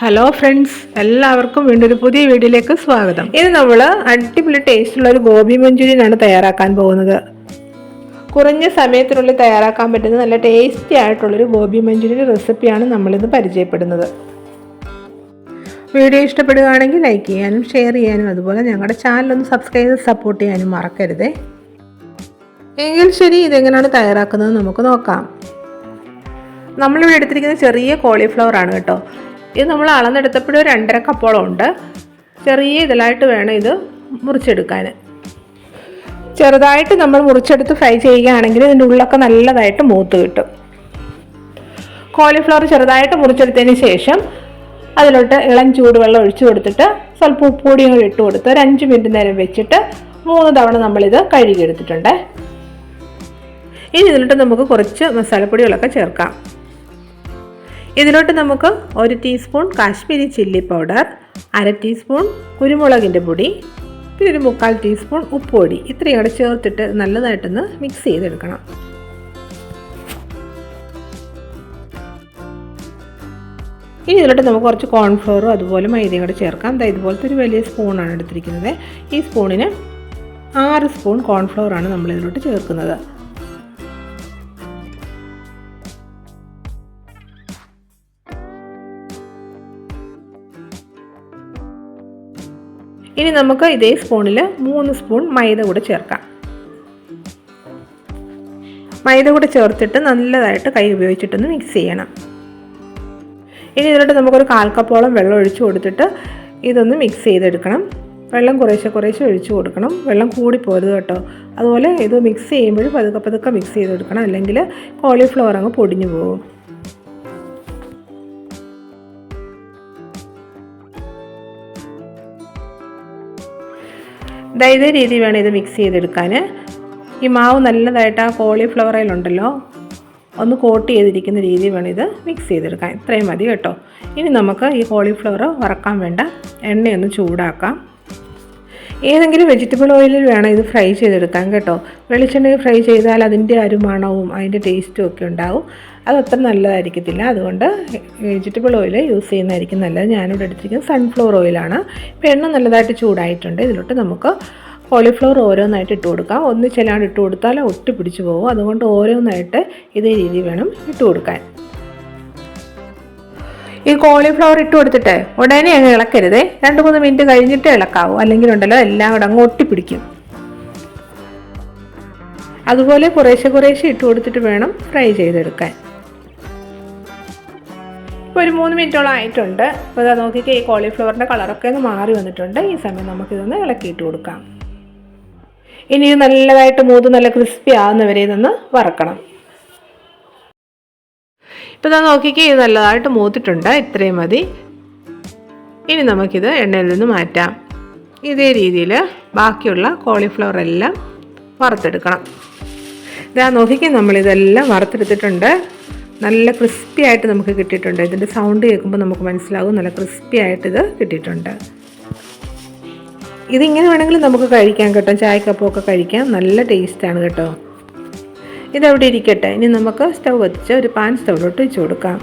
Hello friends എല്ലാവർക്കും വീണ്ടും ഒരു പുതിയ വീഡിയോയിലേക്ക് സ്വാഗതം. ഇത് നമ്മൾ അടിപൊളി ടേസ്റ്റ് ഉള്ള ഒരു ഗോബി മഞ്ചൂരിയനാണ് തയ്യാറാക്കാൻ പോകുന്നത്. കുറഞ്ഞ സമയത്തിനുള്ളിൽ തയ്യാറാക്കാൻ പറ്റുന്ന നല്ല ടേസ്റ്റി ആയിട്ടുള്ളൊരു ഗോബി മഞ്ചൂരിയൻ റെസിപ്പിയാണ് നമ്മളിന്ന് പരിചയപ്പെടുന്നത്. വീഡിയോ ഇഷ്ടപ്പെടുകയാണെങ്കിൽ ലൈക്ക് ചെയ്യാനും ഷെയർ ചെയ്യാനും അതുപോലെ ഞങ്ങളുടെ ചാനലൊന്ന് സബ്സ്ക്രൈബ് ചെയ്ത് സപ്പോർട്ട് ചെയ്യാനും മറക്കരുതേ. എങ്കിൽ ശരി ഇതെങ്ങനെയാണ് തയ്യാറാക്കുന്നത് നമുക്ക് നോക്കാം. നമ്മളിവിടെ എടുത്തിരിക്കുന്ന ചെറിയ കോളിഫ്ലവർ ആണ് കേട്ടോ. ഇത് നമ്മൾ അളന്നെടുത്തപ്പോഴും ഒരു രണ്ടര കപ്പോളം ഉണ്ട്. ചെറിയ ഇതിലായിട്ട് വേണം ഇത് മുറിച്ചെടുക്കാൻ. ചെറുതായിട്ട് നമ്മൾ മുറിച്ചെടുത്ത് ഫ്രൈ ചെയ്യുകയാണെങ്കിൽ ഇതിന്റെ ഉള്ളൊക്കെ നല്ലതായിട്ട് മൂത്ത് കിട്ടും. കോളിഫ്ലവർ ചെറുതായിട്ട് മുറിച്ചെടുത്തതിന് ശേഷം അതിലോട്ട് ഇളം ചൂടുവെള്ളം ഒഴിച്ചു കൊടുത്തിട്ട് സ്വല്പം ഉപ്പുപൊടിയും കൂടി ഇട്ട് കൊടുത്ത് ഒരു അഞ്ച് മിനിറ്റ് നേരം വെച്ചിട്ട് മൂന്ന് തവണ നമ്മളിത് കഴുകിയെടുത്തിട്ടുണ്ട്. ഇനി ഇതിലോട്ട് നമുക്ക് കുറച്ച് മസാലപ്പൊടികളൊക്കെ ചേർക്കാം. ഇതിലോട്ട് നമുക്ക് ഒരു ടീസ്പൂൺ കാശ്മീരി ചില്ലി പൗഡർ അര ടീസ്പൂൺ കുരുമുളകിന്റെ പൊടി പിന്നെ ഒരു മുക്കാൽ ടീസ്പൂൺ ഉപ്പുപൊടി. ഇത്രയും കൂടെ ചേർത്തിട്ട് നല്ലതായിട്ടൊന്ന് മിക്സ് ചെയ്തെടുക്കണം. ഇനി ഇതിലോട്ട് നമുക്ക് കുറച്ച് കോൺഫ്ലോറും അതുപോലെ മൈദയും കൂടെ ചേർക്കാം. അതായത് ഇതുപോലത്തെ ഒരു വലിയ സ്പൂണാണ് എടുത്തിരിക്കുന്നത്. ഈ സ്പൂണിന് ആറ് സ്പൂൺ കോൺഫ്ലോറാണ് നമ്മൾ ഇതിലോട്ട് ചേർക്കുന്നത്. ഇനി നമുക്ക് ഇതേ സ്പൂണിൽ മൂന്ന് സ്പൂൺ മൈദ കൂടെ ചേർക്കാം. മൈദ കൂടെ ചേർത്തിട്ട് നല്ലതായിട്ട് കൈ ഉപയോഗിച്ചിട്ടൊന്ന് മിക്സ് ചെയ്യണം. ഇനി ഇതിലോട്ട് നമുക്കൊരു കാൽക്കപ്പോളം വെള്ളം ഒഴിച്ചു കൊടുത്തിട്ട് ഇതൊന്ന് മിക്സ് ചെയ്തെടുക്കണം. വെള്ളം കുറേശ്ശെ കുറേശ്ശെ ഒഴിച്ചു കൊടുക്കണം. വെള്ളം കൂടി പോരുത് കേട്ടോ. അതുപോലെ ഇത് മിക്സ് ചെയ്യുമ്പോഴും പതുക്കെ പതുക്കെ മിക്സ് ചെയ്തെടുക്കണം. അല്ലെങ്കിൽ കോളിഫ്ലവർ അങ്ങ് പൊടിഞ്ഞു പോകും. ഇതേ രീതി വേണം ഇത് മിക്സ് ചെയ്തെടുക്കാൻ. ഈ മാവ് നല്ലതായിട്ട് ആ കോളിഫ്ലവറിലുണ്ടല്ലോ ഒന്ന് കോട്ട് ചെയ്തിരിക്കുന്ന രീതി വേണം ഇത് മിക്സ് ചെയ്തെടുക്കാൻ. ഇത്രയും മതി കേട്ടോ. ഇനി നമുക്ക് ഈ കോളിഫ്ലവർ വറക്കാൻ വേണ്ട എണ്ണയൊന്ന് ചൂടാക്കാം. ഏതെങ്കിലും വെജിറ്റബിൾ ഓയിലിൽ വേണം ഇത് ഫ്രൈ ചെയ്തെടുക്കാൻ കേട്ടോ. വെളിച്ചെണ്ണയിൽ ഫ്രൈ ചെയ്താൽ അതിന്റെ ഒരു മണവും അതിന്റെ ടേസ്റ്റും ഒക്കെ ഉണ്ടാവും. അതത്ര നല്ലതായിരിക്കത്തില്ല. അതുകൊണ്ട് വെജിറ്റബിൾ ഓയിൽ യൂസ് ചെയ്യുന്നതായിരിക്കും നല്ലത്. ഞാനിവിടെ എടുത്തിരിക്കുന്നത് സൺഫ്ലവർ ഓയിലാണ് ഇപ്പോൾ എണ്ണ നല്ലതായിട്ട് ചൂടായിട്ടുണ്ട്. ഇതിലോട്ട് നമുക്ക് കോളിഫ്ലവർ ഓരോന്നായിട്ട് ഇട്ട് കൊടുക്കാം. ഒന്ന് ചിലാണ്ട് ഇട്ട് കൊടുത്താൽ ഒട്ടി പിടിച്ചു പോകും. അതുകൊണ്ട് ഓരോന്നായിട്ട് ഇതേ രീതി വേണം ഇട്ട് കൊടുക്കാൻ. ഈ കോളിഫ്ലവർ ഇട്ട് കൊടുത്തിട്ട് ഉടനെ അങ്ങ് ഇളക്കരുതേ. രണ്ട് മൂന്ന് മിനിറ്റ് കഴിഞ്ഞിട്ട് ഇളക്കാവൂ. അല്ലെങ്കിൽ ഉണ്ടല്ലോ എല്ലാം കൂടെ അങ്ങ് ഒട്ടിപ്പിടിക്കും. അതുപോലെ കുറേശ്ശെ കുറേശ്ശെ ഇട്ട് കൊടുത്തിട്ട് വേണം ഫ്രൈ ചെയ്തെടുക്കാൻ. ഇപ്പോൾ ഒരു മൂന്ന് മിനിറ്റോളം ആയിട്ടുണ്ട്. അപ്പോൾ ഇതാ നോക്കിയിട്ട് ഈ കോളിഫ്ലവറിന്റെ കളറൊക്കെ ഒന്ന് മാറി വന്നിട്ടുണ്ട്. ഈ സമയം നമുക്കിതൊന്ന് ഇളക്കിയിട്ട് കൊടുക്കാം. ഇനി നല്ലതായിട്ട് മൂത്ത് നല്ല ക്രിസ്പി ആവുന്നവരെ ഇതൊന്ന് വറക്കണം. ഇപ്പോൾ ഇതാ നോക്കിക്കേ ഇത് നല്ലതായിട്ട് മൂത്തിട്ടുണ്ട്. ഇത്രയും മതി. ഇനി നമുക്കിത് എണ്ണയിൽ നിന്ന് മാറ്റാം. ഇതേ രീതിയിൽ ബാക്കിയുള്ള കോളിഫ്ലവർ എല്ലാം വറുത്തെടുക്കണം. ഇതാ നോക്കിക്കേ നമ്മളിതെല്ലാം വറുത്തെടുത്തിട്ടുണ്ട്. നല്ല ക്രിസ്പി ആയിട്ട് നമുക്ക് കിട്ടിയിട്ടുണ്ട്. ഇതിന്റെ സൗണ്ട് കേൾക്കുമ്പോൾ നമുക്ക് മനസ്സിലാകും. നല്ല ക്രിസ്പി ആയിട്ട് ഇത് കിട്ടിയിട്ടുണ്ട്. ഇതിങ്ങനെ വേണമെങ്കിൽ നമുക്ക് കഴിക്കാം കേട്ടോ. ചായക്കപ്പമൊക്കെ കഴിക്കാം. നല്ല ടേസ്റ്റാണ് കേട്ടോ. ഇതവിടെ ഇരിക്കട്ടെ. ഇനി നമുക്ക് സ്റ്റൗ കത്തിച്ച് ഒരു പാൻ സ്റ്റൗവിലോട്ട് വെച്ച് കൊടുക്കാം.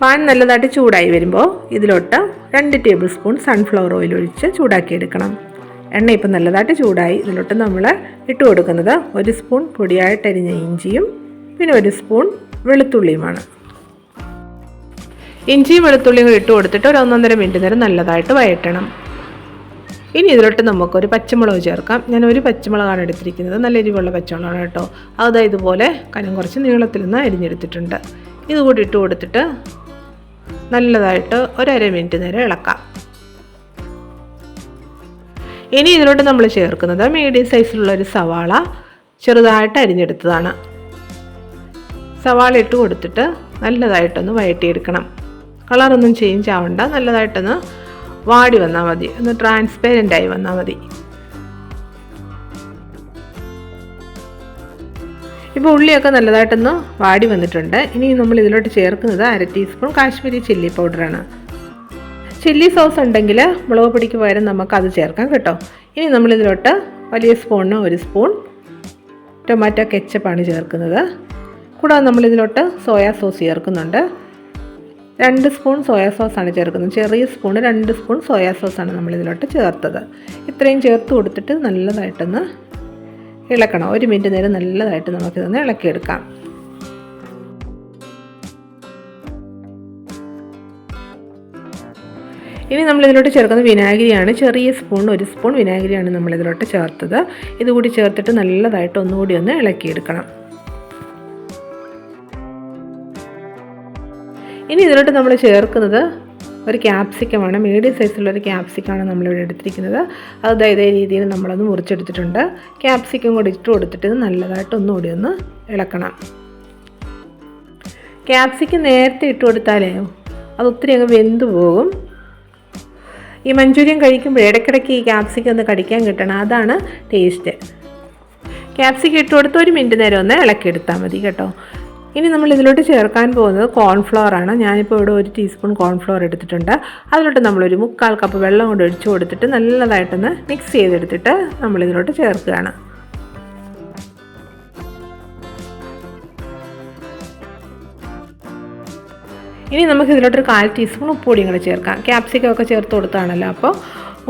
പാൻ നല്ലതായിട്ട് ചൂടായി വരുമ്പോൾ ഇതിലോട്ട് രണ്ട് ടേബിൾ സ്പൂൺ സൺഫ്ലവർ ഓയിൽ ഒഴിച്ച് ചൂടാക്കിയെടുക്കണം. എണ്ണ ഇപ്പം നല്ലതായിട്ട് ചൂടായി. ഇതിലോട്ട് നമ്മൾ ഇട്ട് കൊടുക്കുന്നത് ഒരു സ്പൂൺ പൊടിയായിട്ടരിഞ്ഞ ഇഞ്ചിയും പിന്നെ ഒരു സ്പൂൺ വെളുത്തുള്ളിയുമാണ്. ഇഞ്ചിയും വെളുത്തുള്ളിയും ഇട്ട് കൊടുത്തിട്ട് ഒരു ഒന്നൊന്നര മിനിറ്റ് നേരം നല്ലതായിട്ട് വഴറ്റണം. ഇനി ഇതിലോട്ട് നമുക്കൊരു പച്ചമുളക് ചേർക്കാം. ഞാൻ ഒരു പച്ചമുളകാണ് എടുത്തിരിക്കുന്നത്. നല്ല എരിവുള്ള പച്ചമുളകാണ് കേട്ടോ. അത് ഇതുപോലെ കനം കുറച്ച് നീളത്തിൽ നിന്ന് അരിഞ്ഞെടുത്തിട്ടുണ്ട്. ഇതുകൂടി ഇട്ട് കൊടുത്തിട്ട് നല്ലതായിട്ട് ഒരര മിനിറ്റ് നേരം ഇളക്കാം. ഇനി ഇതിലോട്ട് നമ്മൾ ചേർക്കുന്നത് മീഡിയം സൈസിലുള്ള ഒരു സവാള ചെറുതായിട്ട് അരിഞ്ഞെടുത്തതാണ്. സവാള ഇട്ട് കൊടുത്തിട്ട് നല്ലതായിട്ടൊന്ന് വഴറ്റിയെടുക്കണം കളറൊന്നും ചേഞ്ച് ആവണ്ട. നല്ലതായിട്ടൊന്ന് വാടി വന്നാൽ മതി. ഒന്ന് ട്രാൻസ്പെറന്റ് ആയി വന്നാൽ മതി. ഇപ്പോൾ ഉള്ളിയൊക്കെ നല്ലതായിട്ടൊന്ന് വാടി വന്നിട്ടുണ്ട്. ഇനി നമ്മൾ ഇതിലോട്ട് ചേർക്കുന്നത് അര ടീസ്പൂൺ കാശ്മീരി ചില്ലി പൗഡറാണ് ചില്ലി സോസ് ഉണ്ടെങ്കിൽ മുളക് പൊടിക്ക് പകരം അത് ചേർക്കാം കേട്ടോ. ഇനി നമ്മളിതിലോട്ട് വലിയ സ്പൂണിന് ഒരു സ്പൂൺ ടൊമാറ്റോ കെച്ചപ്പാണ് ചേർക്കുന്നത്. കൂടാതെ നമ്മളിതിലോട്ട് സോയാ സോസ് ചേർക്കുന്നുണ്ട്. രണ്ട് സ്പൂൺ സോയാ സോസാണ് ചേർക്കുന്നത്. ചെറിയ സ്പൂൺ രണ്ട് സ്പൂൺ സോയാ സോസാണ് നമ്മളിതിലോട്ട് ചേർത്തത്. ഇത്രയും ചേർത്ത് കൊടുത്തിട്ട് നല്ലതായിട്ടൊന്ന് ഇളക്കണം. ഒരു മിനിറ്റ് നേരം നല്ലതായിട്ട് നമുക്കിതൊന്ന് ഇളക്കിയെടുക്കാം. ഇനി നമ്മൾ ഇതിലോട്ട് ചേർക്കുന്നത് വിനാഗിരിയാണ്. ചെറിയ സ്പൂൺ ഒരു സ്പൂൺ വിനാഗിരിയാണ് നമ്മൾ ഇതിലോട്ട് ചേർത്തത്. ഇതുകൂടി ചേർത്തിട്ട് നല്ലതായിട്ട് ഒന്നുകൂടി ഒന്ന് ഇളക്കിയെടുക്കണം. ഇനി ഇതിലോട്ട് നമ്മൾ ചേർക്കുന്നത് ഒരു ക്യാപ്സിക്കമാണ് മീഡിയം സൈസുള്ള ഒരു ക്യാപ്സിക്കമാണ് നമ്മളിവിടെ എടുത്തിരിക്കുന്നത്. അത് ഇതേ രീതിയിൽ നമ്മളൊന്ന് മുറിച്ചെടുത്തിട്ടുണ്ട്. ക്യാപ്സിക്കം കൂടി ഇട്ട് കൊടുത്തിട്ട് ഇത് നല്ലതായിട്ട് ഒന്നുകൂടി ഒന്ന് ഇളക്കണം. ക്യാപ്സിക്കം നേരത്തെ ഇട്ട് കൊടുത്താലേ അത് ഒത്തിരി അങ്ങ് വെന്ത് പോകും. ഈ മഞ്ചൂരിയൻ കഴിക്കുമ്പോൾ ഇടയ്ക്കിടയ്ക്ക് ഈ ക്യാപ്സിക്കം ഒന്ന് കടിക്കാൻ കിട്ടണം. അതാണ് ടേസ്റ്റ് ക്യാപ്സിക്കം ഇട്ട് കൊടുത്ത് ഒരു മിനിറ്റ് നേരം ഒന്ന് ഇളക്കിയെടുത്താൽ മതി കേട്ടോ. ഇനി നമ്മൾ ഇതിലോട്ട് ചേർക്കാൻ പോകുന്നത് കോൺഫ്ലോർ ആണ്. ഞാനിപ്പോൾ ഇവിടെ ഒരു ടീസ്പൂൺ കോൺഫ്ലോർ എടുത്തിട്ടുണ്ട്. അതിലോട്ട് നമ്മളൊരു മുക്കാൽ കപ്പ് വെള്ളം കൊണ്ട് ഒഴിച്ചു കൊടുത്തിട്ട് നല്ലതായിട്ടൊന്ന് മിക്സ് ചെയ്തെടുത്തിട്ട് നമ്മൾ ഇതിലോട്ട് ചേർക്കുകയാണ്. ഇനി നമുക്ക് ഇതിലോട്ടൊരു കാൽ ടീസ്പൂൺ ഉപ്പ് പൊടിയും കൂടെ ചേർക്കാം. ക്യാപ്സിക്കം ഒക്കെ ചേർത്ത് കൊടുത്താണല്ലോ അപ്പോൾ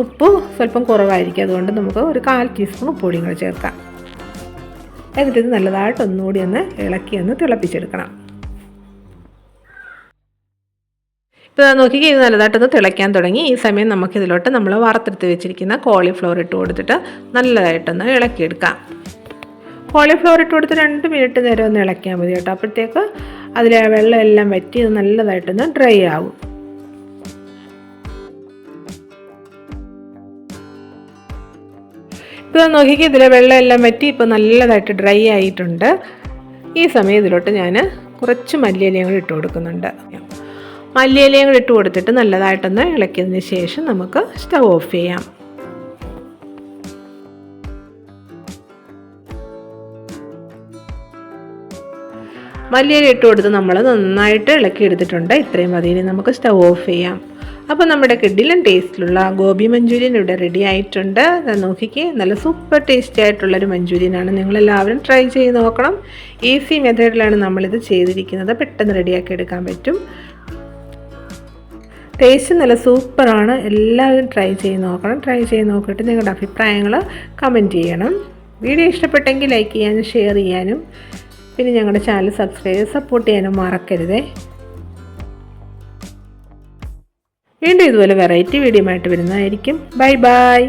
ഉപ്പ് സ്വല്പം കുറവായിരിക്കും. അതുകൊണ്ട് നമുക്ക് ഒരു കാൽ ടീസ്പൂൺ ഉപ്പ് പൊടിയും കൂടെ ചേർക്കാം. എന്നിട്ട് ഇത് നല്ലതായിട്ട് ഒന്നുകൂടി ഒന്ന് ഇളക്കി ഒന്ന് തിളപ്പിച്ചെടുക്കണം. ഇപ്പോൾ നോക്കിക്കേ ഇത് നല്ലതായിട്ടൊന്ന് തിളയ്ക്കാൻ തുടങ്ങി. ഈ സമയം നമുക്കിതിലോട്ട് നമ്മൾ വറുത്തെടുത്ത് വെച്ചിരിക്കുന്ന കോളിഫ്ലവർ ഇട്ട് കൊടുത്തിട്ട് നല്ലതായിട്ടൊന്ന് ഇളക്കിയെടുക്കാം. കോളിഫ്ലവർ ഇട്ട് കൊടുത്ത് രണ്ട് മിനിറ്റ് നേരം ഒന്ന് ഇളക്കിയാൽ മതി കേട്ടോ. അപ്പോഴത്തേക്ക് അതിലെ വെള്ളം എല്ലാം വറ്റി ഇത് നല്ലതായിട്ടൊന്ന് ഡ്രൈ ആവും. ഇപ്പോൾ നോക്കിക്ക് ഇതിലെ വെള്ളമെല്ലാം വറ്റി ഇപ്പോൾ നല്ലതായിട്ട് ഡ്രൈ ആയിട്ടുണ്ട്. ഈ സമയം ഇതിലോട്ട് ഞാൻ കുറച്ച് മല്ലിയിലയും കൂടി ഇട്ട് കൊടുക്കുന്നുണ്ട്. മല്ലിയിലയും കൂടി ഇട്ട് കൊടുത്തിട്ട് നല്ലതായിട്ടൊന്ന് ഇളക്കിയതിന് ശേഷം നമുക്ക് സ്റ്റവ് ഓഫ് ചെയ്യാം. മല്ലിയില ഇട്ട് കൊടുത്ത് നമ്മൾ നന്നായിട്ട് ഇളക്കി എടുത്തിട്ടുണ്ട് ഇത്രയും മതി. ഇനി നമുക്ക് സ്റ്റവ് ഓഫ് ചെയ്യാം. അപ്പോൾ നമ്മുടെ കിഡിലും ടേസ്റ്റിലുള്ള ഗോപി മഞ്ചൂരിയൻ ഇവിടെ റെഡി ആയിട്ടുണ്ട്. നോക്കിക്കേ നല്ല സൂപ്പർ ടേസ്റ്റി ആയിട്ടുള്ളൊരു മഞ്ചൂരിയനാണ്. നിങ്ങളെല്ലാവരും ട്രൈ ചെയ്ത് നോക്കണം. ഈസി മെത്തേഡിലാണ് നമ്മളിത് ചെയ്തിരിക്കുന്നത്. പെട്ടെന്ന് റെഡിയാക്കി എടുക്കാൻ പറ്റും. ടേസ്റ്റ് നല്ല സൂപ്പറാണ് എല്ലാവരും ട്രൈ ചെയ്ത് നോക്കണം. ട്രൈ ചെയ്ത് നോക്കിയിട്ട് നിങ്ങളുടെ അഭിപ്രായങ്ങൾ കമന്റ് ചെയ്യണം. വീഡിയോ ഇഷ്ടപ്പെട്ടെങ്കിൽ ലൈക്ക് ചെയ്യാനും ഷെയർ ചെയ്യാനും. പിന്നെ ഞങ്ങളുടെ ചാനൽ സബ്സ്ക്രൈബ് സപ്പോർട്ട് ചെയ്യാനും മറക്കരുതേ. വീണ്ടും ഇതുപോലെ വെറൈറ്റി വീഡിയോ ആയിട്ട് വരുന്നതായിരിക്കും. Bye bye